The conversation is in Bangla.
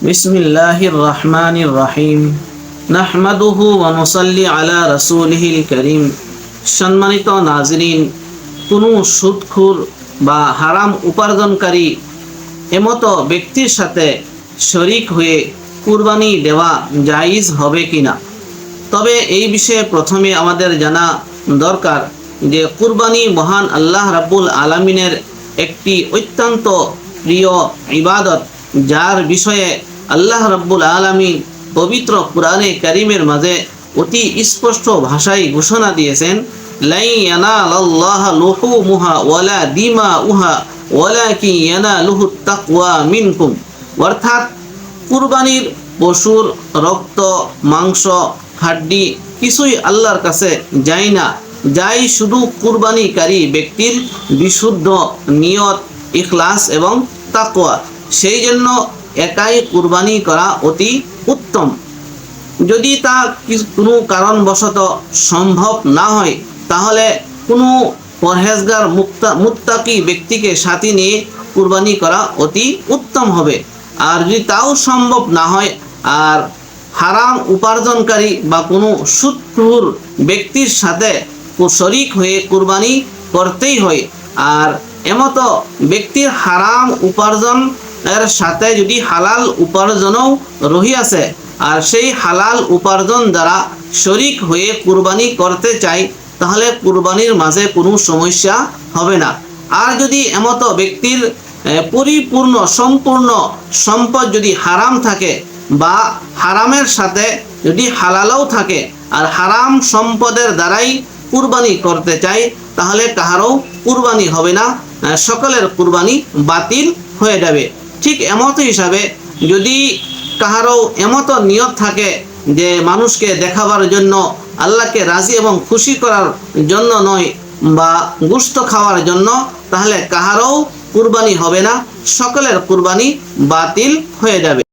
بسم الله الرحمن الرحيم نحمده ونصلي على رسوله الكريم সম্মানিত নাজরিন কোনো সুদখুর বা হারাম উপার্জনকারী এমতো ব্যক্তির সাথে শরিক হয়ে কুরবানি দেওয়া জায়েজ হবে কিনা তবে এই বিষয়ে প্রথমে আমাদের জানা দরকার যে কুরবানি মহান আল্লাহ রাব্বুল আলামিনের একটি অত্যন্ত প্রিয় ইবাদত যার বিষয়ে আল্লাহ রাব্বুল আলামিন পবিত্র কোরআনে কারিমের মাঝে অতি স্পষ্ট ভাষায় ঘোষণা দিয়েছেন লাই ইয়ানালাল্লাহ লুহুমুহা ওয়ালা দিমাউহা ওয়ালাকিন ইয়ানালুহু তাকওয়া মিনকুম। অর্থাৎ কুরবানির পশুর রক্ত, মাংস, হাড্ডি কিছুই আল্লাহর কাছে যায় না। যাই শুধু কুরবানিকারী ব্যক্তির বিশুদ্ধ নিয়ত, ইখলাস এবং তাকওয়া। সেই জন্য একাই কুরবানি করা অতি উত্তম। যদি তা কোনো কারণবশত সম্ভব না হয়, তাহলে কোনো পরহেজগার মুক্তা মুত্তাকি ব্যক্তিকে সাথে নিয়ে কুরবানি করা অতি উত্তম হবে। আর যদি তাও সম্ভব না হয়, আর হারাম উপার্জনকারী বা কোনো সুদখুর ব্যক্তির সাথে শরিক হয়ে কুরবানি করতেই হয়, আর এমতো ব্যক্তির হারাম উপার্জন এর সাথে যদি হালাল উপার্জনও রহিয়াছে আর সেই হালাল উপার্জন দ্বারা শরিক হয়ে কুরবানি করতে চাই, তাহলে কুরবানির মাঝে কোনো সমস্যা হবে না। আর যদি এমত ব্যক্তির পরিপূর্ণ, সম্পূর্ণ সম্পদ যদি হারাম থাকে বা হারামের সাথে যদি হালালও থাকে, আর হারাম সম্পদের দ্বারাই কুরবানি করতে চাই, তাহলে কাহারও কুরবানি হবে না। সকলের কুরবানি বাতিল হয়ে যাবে। ঠিক এমত হিসাবে যদি কাহারও এমত নিয়ত থাকে যে মানুষকে দেখাবার জন্য আল্লাহকে রাজি এবং খুশি করার জন্য নয় বা গুস্ত খাওয়ার জন্য, তাহলে কাহারও কুরবানি হবে না, সকলের কুরবানি বাতিল হয়ে যাবে।